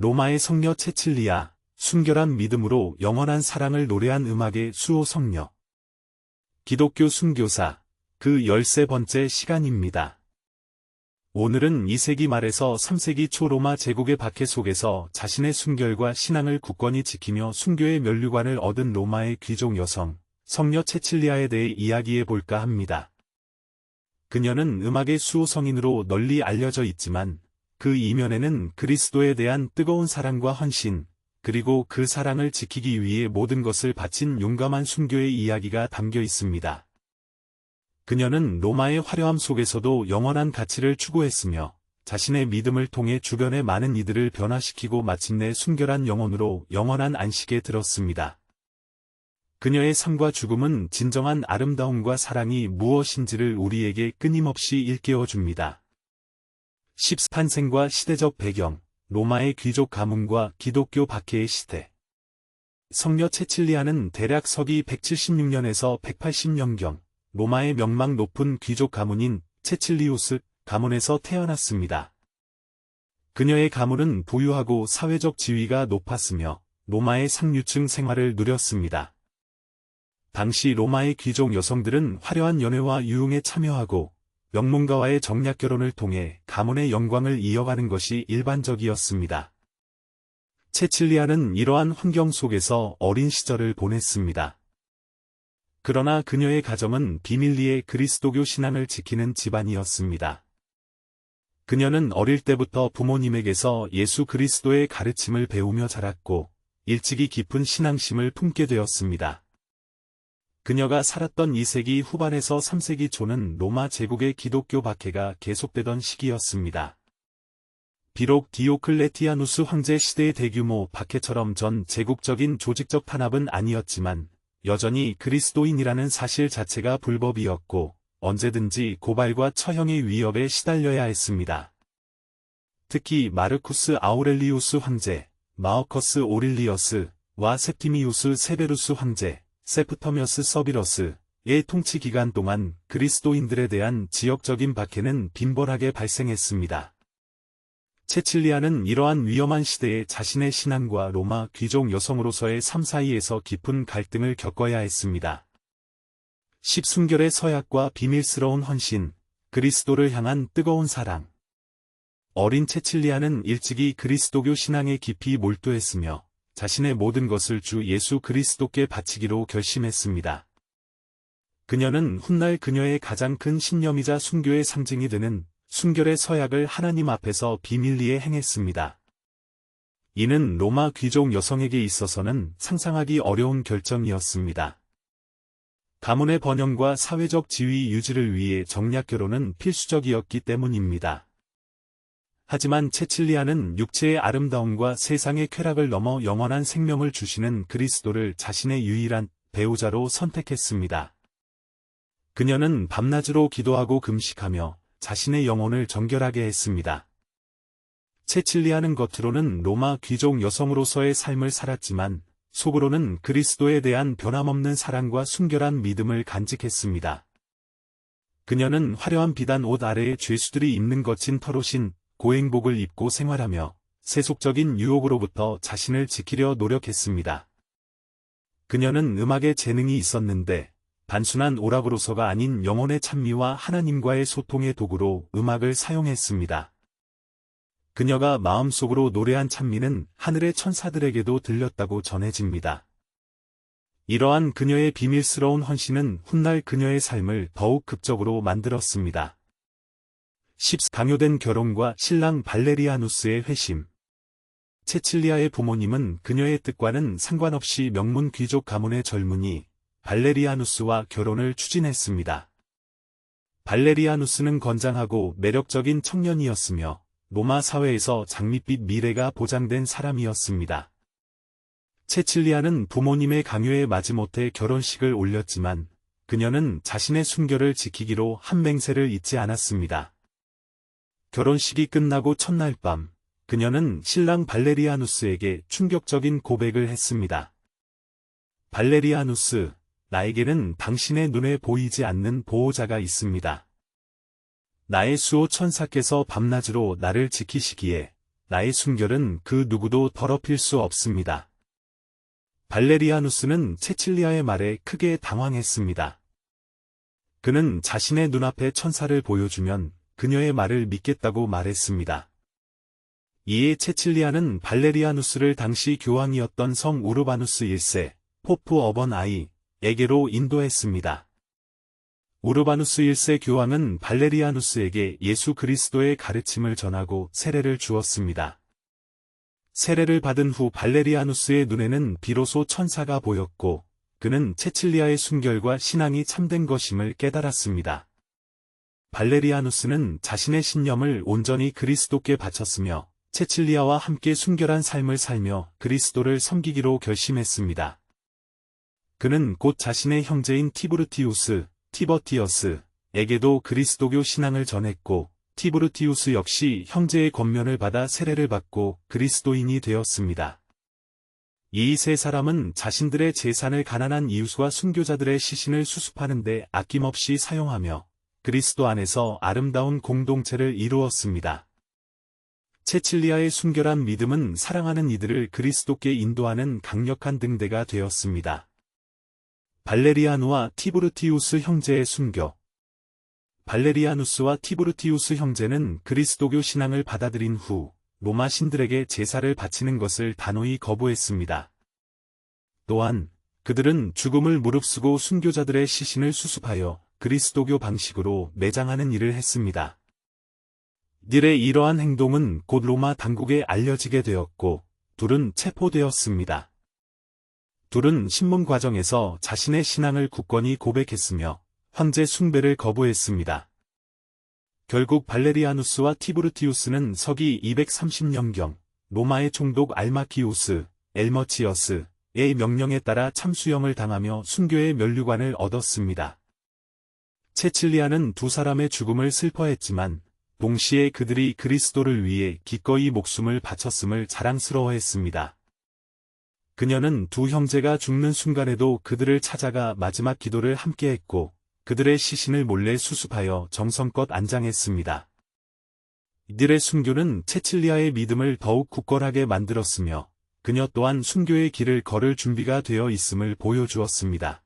로마의 성녀 체칠리아, 순결한 믿음으로 영원한 사랑을 노래한 음악의 수호 성녀. 기독교 순교사, 그 열세 번째 시간입니다. 오늘은 2세기 말에서 3세기 초 로마 제국의 박해 속에서 자신의 순결과 신앙을 굳건히 지키며 순교의 면류관을 얻은 로마의 귀족 여성, 성녀 체칠리아에 대해 이야기해 볼까 합니다. 그녀는 음악의 수호 성인으로 널리 알려져 있지만 그 이면에는 그리스도에 대한 뜨거운 사랑과 헌신, 그리고 그 사랑을 지키기 위해 모든 것을 바친 용감한 순교의 이야기가 담겨 있습니다. 그녀는 로마의 화려함 속에서도 영원한 가치를 추구했으며 자신의 믿음을 통해 주변의 많은 이들을 변화시키고 마침내 순결한 영혼으로 영원한 안식에 들었습니다. 그녀의 삶과 죽음은 진정한 아름다움과 사랑이 무엇인지를 우리에게 끊임없이 일깨워 줍니다. 10탄생과 시대적 배경 로마의 귀족 가문과 기독교 박해의 시대. 성녀 체칠리아는 대략 서기 176년에서 180년경 로마의 명망 높은 귀족 가문인 체칠리우스 가문에서 태어났습니다. 그녀의 가문은 부유하고 사회적 지위가 높았으며 로마의 상류층 생활을 누렸습니다. 당시 로마의 귀족 여성들은 화려한 연애와 유흥에 참여하고 명문가와의 정략 결혼을 통해 가문의 영광을 이어가는 것이 일반적이었습니다. 체칠리아는 이러한 환경 속에서 어린 시절을 보냈습니다. 그러나 그녀의 가정은 비밀리에 그리스도교 신앙을 지키는 집안이었습니다. 그녀는 어릴 때부터 부모님에게서 예수 그리스도의 가르침을 배우며 자랐고 일찍이 깊은 신앙심을 품게 되었습니다. 그녀가 살았던 2세기 후반에서 3세기 초는 로마 제국의 기독교 박해가 계속되던 시기였습니다. 비록 디오클레티아누스 황제 시대의 대규모 박해처럼 전 제국적인 조직적 탄압은 아니었지만 여전히 그리스도인이라는 사실 자체가 불법이었고 언제든지 고발과 처형의 위협에 시달려야 했습니다. 특히 마르쿠스 아우렐리우스 황제, 마어커스 오릴리어스와 세티미우스 세베루스 황제, 세프터미어스 서비러스의 통치 기간 동안 그리스도인들에 대한 지역적인 박해는 빈번하게 발생했습니다. 체칠리아는 이러한 위험한 시대에 자신의 신앙과 로마 귀족 여성으로서의 삶 사이에서 깊은 갈등을 겪어야 했습니다. 십순결의 서약과 비밀스러운 헌신, 그리스도를 향한 뜨거운 사랑. 어린 체칠리아는 일찍이 그리스도교 신앙에 깊이 몰두했으며 자신의 모든 것을 주 예수 그리스도께 바치기로 결심했습니다. 그녀는 훗날 그녀의 가장 큰 신념이자 순교의 상징이 되는 순결의 서약을 하나님 앞에서 비밀리에 행했습니다. 이는 로마 귀족 여성에게 있어서는 상상하기 어려운 결정이었습니다. 가문의 번영과 사회적 지위 유지를 위해 정략 결혼은 필수적이었기 때문입니다. 하지만 체칠리아는 육체의 아름다움과 세상의 쾌락을 넘어 영원한 생명을 주시는 그리스도를 자신의 유일한 배우자로 선택했습니다. 그녀는 밤낮으로 기도하고 금식하며 자신의 영혼을 정결하게 했습니다. 체칠리아는 겉으로는 로마 귀족 여성으로서의 삶을 살았지만 속으로는 그리스도에 대한 변함없는 사랑과 순결한 믿음을 간직했습니다. 그녀는 화려한 비단 옷 아래에 죄수들이 입는 거친 털옷인 고행복을 입고 생활하며 세속적인 유혹으로부터 자신을 지키려 노력했습니다. 그녀는 음악에 재능이 있었는데 단순한 오락으로서가 아닌 영혼의 찬미와 하나님과의 소통의 도구로 음악을 사용했습니다. 그녀가 마음속으로 노래한 찬미는 하늘의 천사들에게도 들렸다고 전해집니다. 이러한 그녀의 비밀스러운 헌신은 훗날 그녀의 삶을 더욱 극적으로 만들었습니다. 10. 강요된 결혼과 신랑 발레리아누스의 회심 체칠리아의 부모님은 그녀의 뜻과는 상관없이 명문 귀족 가문의 젊은이 발레리아누스와 결혼을 추진했습니다. 발레리아누스는 건장하고 매력적인 청년이었으며 로마 사회에서 장밋빛 미래가 보장된 사람이었습니다. 체칠리아는 부모님의 강요에 마지못해 결혼식을 올렸지만 그녀는 자신의 순결을 지키기로 한 맹세를 잊지 않았습니다. 결혼식이 끝나고 첫날 밤, 그녀는 신랑 발레리아누스에게 충격적인 고백을 했습니다. 발레리아누스, 나에게는 당신의 눈에 보이지 않는 보호자가 있습니다. 나의 수호 천사께서 밤낮으로 나를 지키시기에 나의 순결은 그 누구도 더럽힐 수 없습니다. 발레리아누스는 체칠리아의 말에 크게 당황했습니다. 그는 자신의 눈앞에 천사를 보여주면 그녀의 말을 믿겠다고 말했습니다. 이에 체칠리아는 발레리아누스를 당시 교황이었던 성 우르바누스 1세, 포프 어번 아이에게로 인도했습니다. 우르바누스 1세 교황은 발레리아누스에게 예수 그리스도의 가르침을 전하고 세례를 주었습니다. 세례를 받은 후 발레리아누스의 눈에는 비로소 천사가 보였고 그는 체칠리아의 순결과 신앙이 참된 것임을 깨달았습니다. 발레리아누스는 자신의 신념을 온전히 그리스도께 바쳤으며 체칠리아와 함께 순결한 삶을 살며 그리스도를 섬기기로 결심했습니다. 그는 곧 자신의 형제인 티브르티우스, 티버티어스에게도 그리스도교 신앙을 전했고 티브르티우스 역시 형제의 권면을 받아 세례를 받고 그리스도인이 되었습니다. 이 세 사람은 자신들의 재산을 가난한 이웃과 순교자들의 시신을 수습하는 데 아낌없이 사용하며 그리스도 안에서 아름다운 공동체를 이루었습니다. 체칠리아의 순결한 믿음은 사랑하는 이들을 그리스도께 인도하는 강력한 등대가 되었습니다. 발레리아누와 티브르티우스 형제의 순교 발레리아누스와 티브르티우스 형제는 그리스도교 신앙을 받아들인 후 로마 신들에게 제사를 바치는 것을 단호히 거부했습니다. 또한 그들은 죽음을 무릅쓰고 순교자들의 시신을 수습하여 그리스도교 방식으로 매장하는 일을 했습니다. 닐의 이러한 행동은 곧 로마 당국에 알려지게 되었고 둘은 체포되었습니다. 둘은 신문 과정에서 자신의 신앙을 굳건히 고백했으며 황제 숭배를 거부했습니다. 결국 발레리아누스와 티브르티우스는 서기 230년경 로마의 총독 알마키우스, 엘머치어스의 명령에 따라 참수형을 당하며 순교의 면류관을 얻었습니다. 체칠리아는 두 사람의 죽음을 슬퍼했지만 동시에 그들이 그리스도를 위해 기꺼이 목숨을 바쳤음을 자랑스러워했습니다. 그녀는 두 형제가 죽는 순간에도 그들을 찾아가 마지막 기도를 함께했고 그들의 시신을 몰래 수습하여 정성껏 안장했습니다. 이들의 순교는 체칠리아의 믿음을 더욱 굳건하게 만들었으며 그녀 또한 순교의 길을 걸을 준비가 되어 있음을 보여주었습니다.